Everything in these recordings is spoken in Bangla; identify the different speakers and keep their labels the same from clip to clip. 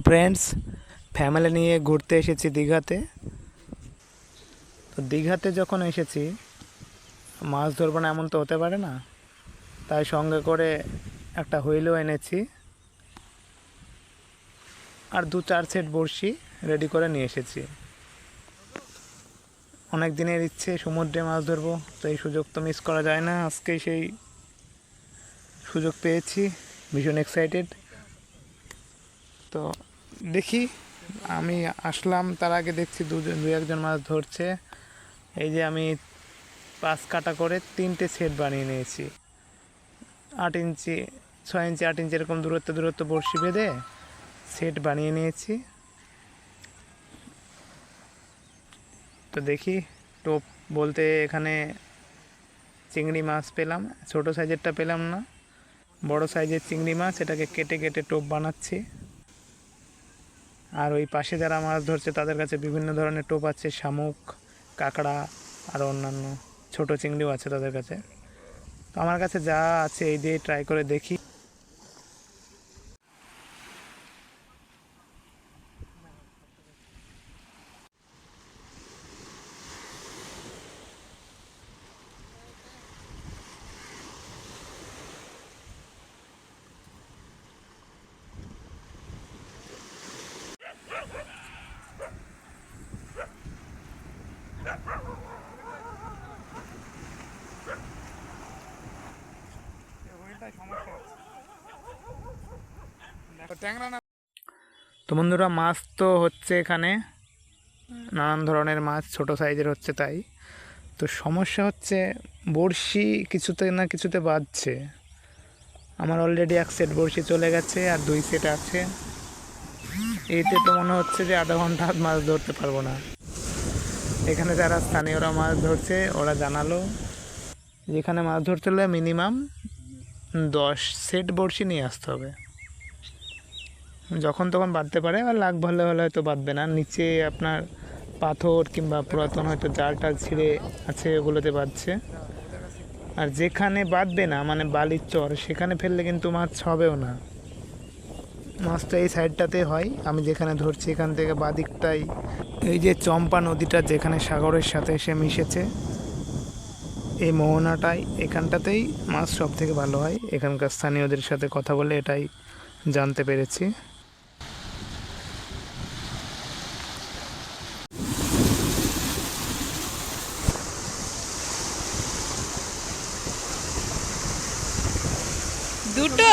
Speaker 1: তো ফ্রেন্ডস ফ্যামিলি নিয়ে ঘুরতে এসেছি দীঘাতে। তো দীঘাতে যখন এসেছি, মাছ ধরবো না এমন তো হতে পারে না। তাই সঙ্গে করে একটা হুইলও এনেছি। আর দু চার সেট বড়শি রেডি করে নিয়ে এসেছি। অনেক দিনের ইচ্ছে, সমুদ্রে মাছ ধরবো, তো এই সুযোগ তো মিস করা যায় না। আজকেই সেই সুযোগ পেয়েছি, ভীষণ এক্সাইটেড তো দেখি। আমি আসলাম, তার আগে দেখছি দুজন দু একজন মাছ ধরছে। এই যে আমি পাঁচ কাটা করে তিনটে সেট বানিয়ে নিয়েছি। আট ইঞ্চি, ছয় ইঞ্চি, আট ইঞ্চি এরকম দূরত্ব দূরত্ব বড়শি বেঁধে সেট বানিয়ে নিয়েছি। তো দেখি, টোপ বলতে এখানে চিংড়ি মাছ পেলাম। ছোট সাইজেরটা পেলাম না। বড় সাইজের চিংড়ি মাছ, এটাকে কেটে কেটে টোপ বানাচ্ছি। আর ওই পাশে যারা মাছ ধরছে, তাদের কাছে বিভিন্ন ধরনের টোপ আছে, শামুক, কাঁকড়া আর অন্যান্য ছোট চিংড়িও আছে তাদের কাছে। তো আমার কাছে যা আছে এই দিয়ে ট্রাই করে দেখি। তো বন্ধুরা, মাছ তো হচ্ছে এখানে। নানান ধরনের মাছ, ছোট সাইজের হচ্ছে তাই। তো সমস্যা হচ্ছে, বড়শি কিছুতে না কিছুতে বাজছে আমার অলরেডি এক সেট বড়শি চলে গেছে আর দুই সেট আছে। এতে তো মনে হচ্ছে যে আধা ঘণ্টা মাছ ধরতে পারব না। এখানে যারা স্থানীয়রা মাছ ধরছে, ওরা জানালো। যেখানে মাছ ধরতে হলে মিনিমাম দশ সেট বড়শি নিয়ে আসতে হবে। যখন তখন বাঁধতে পারে আর লাগ ভালো হলে হয়তো বাঁধবে না। নিচে আপনার পাথর কিংবা পুরাতন হয়তো জাল টাল ছিঁড়ে আছে, ওগুলোতে বাঁধছে। আর যেখানে বাঁধবে না মানে বালির চর, সেখানে ফেললে কিন্তু মাছ হবেও না। মাছটা এই সাইডটাতে হয়, আমি যেখানে ধরছি এখান থেকে বাদিকটাই এই যে চম্পা নদীটা যেখানে সাগরের সাথে এসে মিশেছে এই মোহনাটাই এখানটাতেই মাছ সব থেকে ভালো হয়। এখানকার স্থানীয়দের সাথে কথা বলে এটাই জানতে পেরেছি।
Speaker 2: দুটো?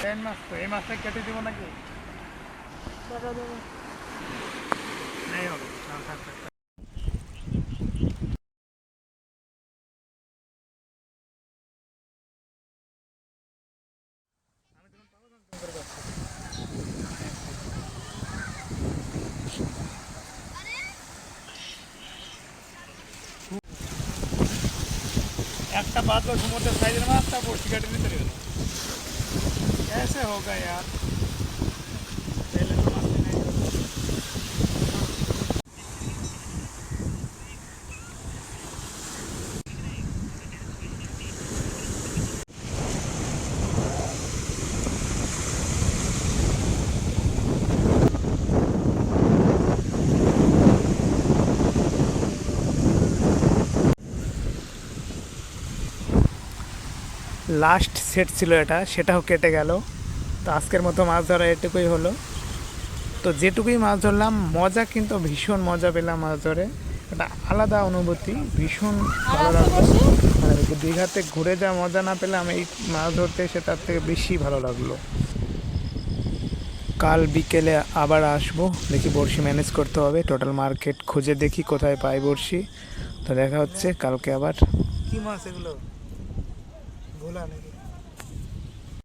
Speaker 1: টেন মাস এই মাছটা কেটে দেবো নাকি নেই হবে থাক থাক একটা বাদ সমুদ্রের সাইজের মাছ তারপর শিকাটি দিতে कैसे होगा यार पहले तो मारते नहीं होता। লাস্ট সেট ছিল এটা সেটাও কেটে গেল তো আজকের মতো মাছ ধরা এটুকুই হলো। তো যেটুকুই মাছ ধরলাম মজা কিন্তু ভীষণ মজা পেলাম মাছ ধরে। একটা আলাদা অনুভূতি ভীষণ ভালো লাগল। মানে দীঘাতে ঘুরে যা মজা না পেলাম এই মাছ ধরতে এসে তার থেকে বেশি ভালো লাগল। কাল বিকেলে আবার আসব দেখি বড়শি ম্যানেজ করতে হবে। টোটাল মার্কেট খুঁজে দেখি কোথায় পাই বড়শি। তো দেখা হচ্ছে কালকে আবার। কি মাছ এগুলো? ভোলা নাকি?